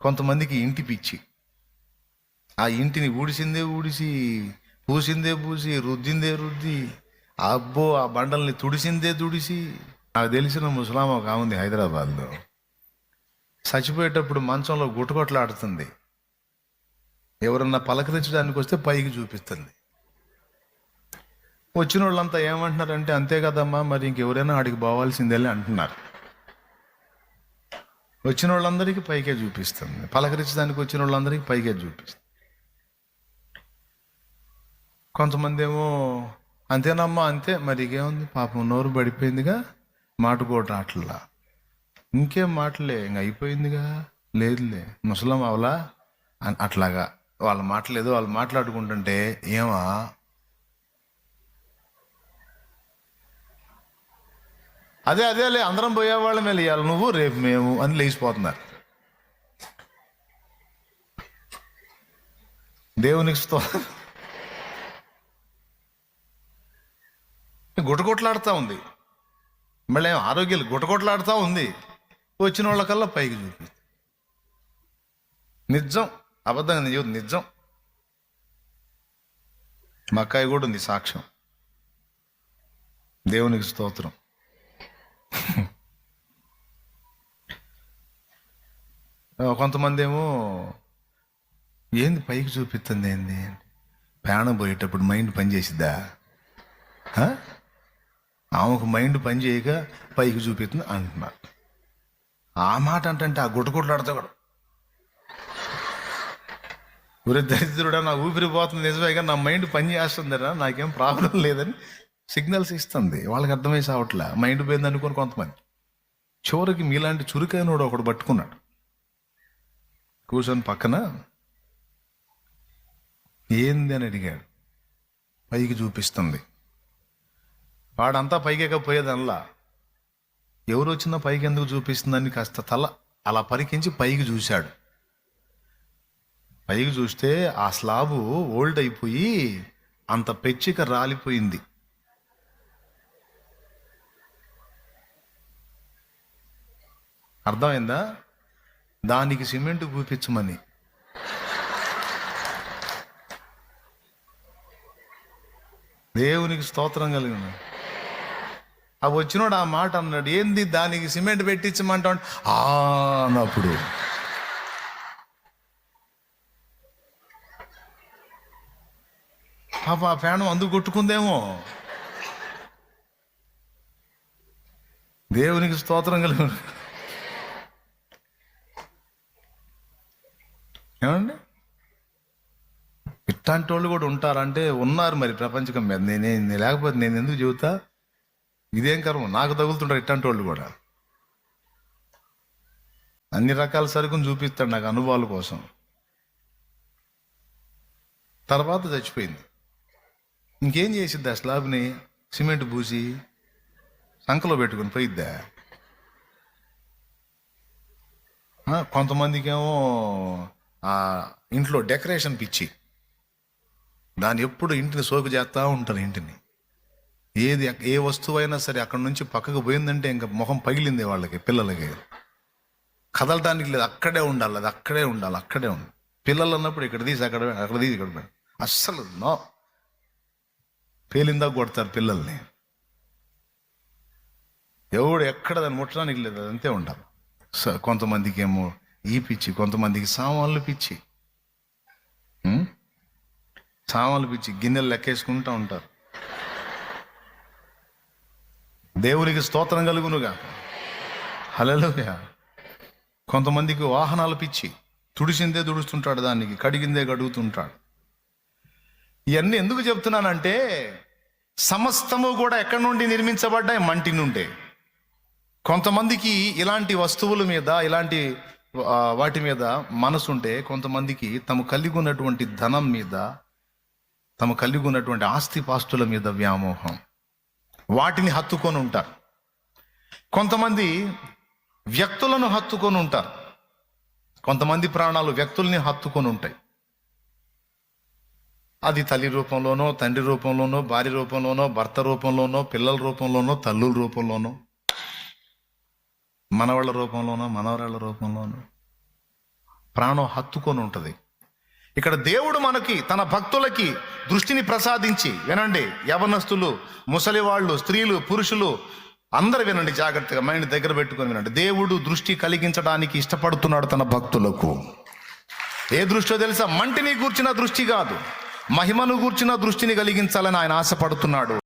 కొంతమందికి ఇంటి పిచ్చి. ఆ ఇంటిని ఊడిసిందే ఊడిసి పూసిందే పూసి రుద్దిందే రుద్ది అబ్బో ఆ బండల్ని తుడిసిందే తుడిసి. నాకు తెలిసిన ముసలాం ఒక ఉంది హైదరాబాద్లో. చచ్చిపోయేటప్పుడు మంచంలో గుట్టగొట్లాడుతుంది ఎవరన్నా పలకరించడానికి వస్తే పైకి చూపిస్తుంది. వచ్చిన వాళ్ళంతా ఏమంటున్నారంటే అంతే కదమ్మా మరి ఇంకెవరైనా ఆడికి పోవాల్సిందే అంటున్నారు. వచ్చిన వాళ్ళందరికీ పైకే చూపిస్తుంది. పలకరించడానికి వచ్చిన వాళ్ళందరికీ పైకే చూపిస్తుంది. కొంతమంది ఏమో అంతేనమ్మా అంతే. మరి ఏముంది పాపం నోరు పడిపోయిందిగా మాటుకోట అట్లా ఇంకేం మాటలే ఇంక అయిపోయిందిగా. లేదులే ముసలం అవలా అట్లాగా. వాళ్ళ మాటలేదు వాళ్ళు మాట్లాడుకుంటుంటే ఏమా అదే అదేలే అందరం పోయేవాళ్ళం వెళ్ళాలి నువ్వు రేపు మేము అని లేచిపోతున్నారు. దేవునికి స్తో గుటగుట్లాడుతూ ఉంది. మళ్ళీ ఏం ఆరోగ్యాలు గుటగుట్లాడుతూ ఉంది. వచ్చిన వాళ్ళకల్లా పైకి చూపి. నిజం అబద్ధంగా నిజం నిజం. మక్కాయి కూడా ఉంది సాక్ష్యం. దేవునికి స్తోత్రం. కొంతమంది ఏమో ఏంది పైకి చూపిస్తుంది ఏంది? ప్రాణం పోయేటప్పుడు మైండ్ పనిచేసిద్దా ఆమెకు మైండ్ పని చేయక పైకి చూపిస్తుంది అంటున్నారు ఆ మాట అంటే ఆ గుట్టగుట్లాడుతా కూడా. ఊరే దరిద్రుడా నా ఊపిరి పోతుంది నిజమే కానీ నా మైండ్ పని చేస్తుందిరా నాకేం ప్రాబ్లం లేదని సిగ్నల్స్ ఇస్తుంది. వాళ్ళకి అర్థమై సావట్లే. మైండ్ పోయింది అనుకుని కొంతమంది. చివరికి మీలాంటి చురుకైనోడు ఒకడు పట్టుకున్నాడు. కూర్చొని పక్కన ఏంది అని అడిగాడు. పైకి చూపిస్తుంది. వాడంతా పైకెక్కపోయేదనలా. ఎవరు వచ్చినా పైకి ఎందుకు చూపిస్తుందని కాస్త తల అలా పరికించి పైకి చూశాడు. పైకి చూస్తే ఆ స్లాబు ఓల్డ్ అయిపోయి అంత పెచ్చిక రాలిపోయింది. అర్థమైందా? దానికి సిమెంట్ పూపించమని దేవునికి స్తోత్రం కలిగిన. ఆ వచ్చినోడు ఆ మాట అన్నాడు ఏంది దానికి సిమెంట్ పెట్టించమంటా ఆ అన్నప్పుడు. పాప ఆ ఫ్యాన్ అందుకు కొట్టుకుందేమో. దేవునికి స్తోత్రం కలిగిన. ఏమండి? ఇట్లాంటి వాళ్ళు కూడా ఉంటారంటే ఉన్నారు మరి ప్రపంచకం మీద. నేనే నేను లేకపోతే నేను ఎందుకు చెబుతా? ఇదేం కర్మ? నాకు తగులుతుంటారు ఇట్లాంటి వాళ్ళు కూడా. అన్ని రకాల సరుకును చూపిస్తాడు నాకు అనుభవాల కోసం. తర్వాత చచ్చిపోయింది. ఇంకేం చేసిద్ది ఆ స్లాబ్ని? సిమెంట్ పూసి సంకలో పెట్టుకుని పోయిద్దా? కొంతమందికేమో ఆ ఇంట్లో డెకరేషన్ పిచ్చి. దాన్ని ఎప్పుడు ఇంటిని సోకు చేస్తూ ఉంటారు ఇంటిని. ఏది ఏ వస్తువు అయినా సరే అక్కడ నుంచి పక్కకు పోయిందంటే ఇంకా ముఖం పగిలింది వాళ్ళకి పిల్లలకి. కదలటానికి లేదు అక్కడే ఉండాలి అది అక్కడే ఉండాలి అక్కడే ఉండాలి. పిల్లలు అన్నప్పుడు ఇక్కడ తీసి అక్కడ అక్కడ తీసి ఇక్కడ అస్సలు నో. పేలిందా కొడతారు పిల్లల్ని. ఎవడు ఎక్కడ దాన్ని ముట్టడానికి లేదు అది అంతే ఉండాలి. స- కొంతమందికి ఏమో ఈ పిచ్చి కొంతమందికి సామాన్లు పిచ్చి. సామాన్లు పిచ్చి గిన్నెలు లెక్కేసుకుంటూ ఉంటారు. దేవునికి స్తోత్రం కలుగునుగా. హలలుగా కొంతమందికి వాహనాలు పిచ్చి. తుడిసిందే తుడుస్తుంటాడు దానికి కడిగిందే కడుగుతుంటాడు. ఇవన్నీ ఎందుకు చెప్తున్నానంటే సమస్తము కూడా ఎక్కడి నుండి నిర్మించబడ్డాయి? మంటి నుండే. కొంతమందికి ఇలాంటి వస్తువుల మీద ఇలాంటి వాటి మీద మనసుంటే కొంతమందికి తమ కలిగి ఉన్నటువంటి ధనం మీద తమ కలిగి ఉన్నటువంటి ఆస్తిపాస్తుల మీద వ్యామోహం. వాటిని హత్తుకొని ఉంటారు. కొంతమంది వ్యక్తులను హత్తుకొని ఉంటారు. కొంతమంది ప్రాణాలు వ్యక్తుల్ని హత్తుకొని ఉంటాయి. అది తల్లి రూపంలోనో తండ్రి రూపంలోనో భార్య రూపంలోనో భర్త రూపంలోనో పిల్లల రూపంలోనో తల్లుల రూపంలోనో. మనవాళ్ళ రూపంలోనో మనవరాళ్ళ రూపంలోనో ప్రాణం హత్తుకొని ఉంటుంది. ఇక్కడ దేవుడు మనకి తన భక్తులకి దృష్టిని ప్రసాదించి వినండి యవనస్తులు ముసలివాళ్ళు స్త్రీలు పురుషులు అందరు వినండి జాగ్రత్తగా మైండ్ దగ్గర పెట్టుకొని వినండి. దేవుడు దృష్టి కలిగించడానికి ఇష్టపడుతున్నాడు తన భక్తులకు. ఏ దృష్టిలో తెలుసా? మంటిని కూర్చిన దృష్టి కాదు మహిమను కూర్చిన దృష్టిని కలిగించాలని ఆయన ఆశపడుతున్నాడు.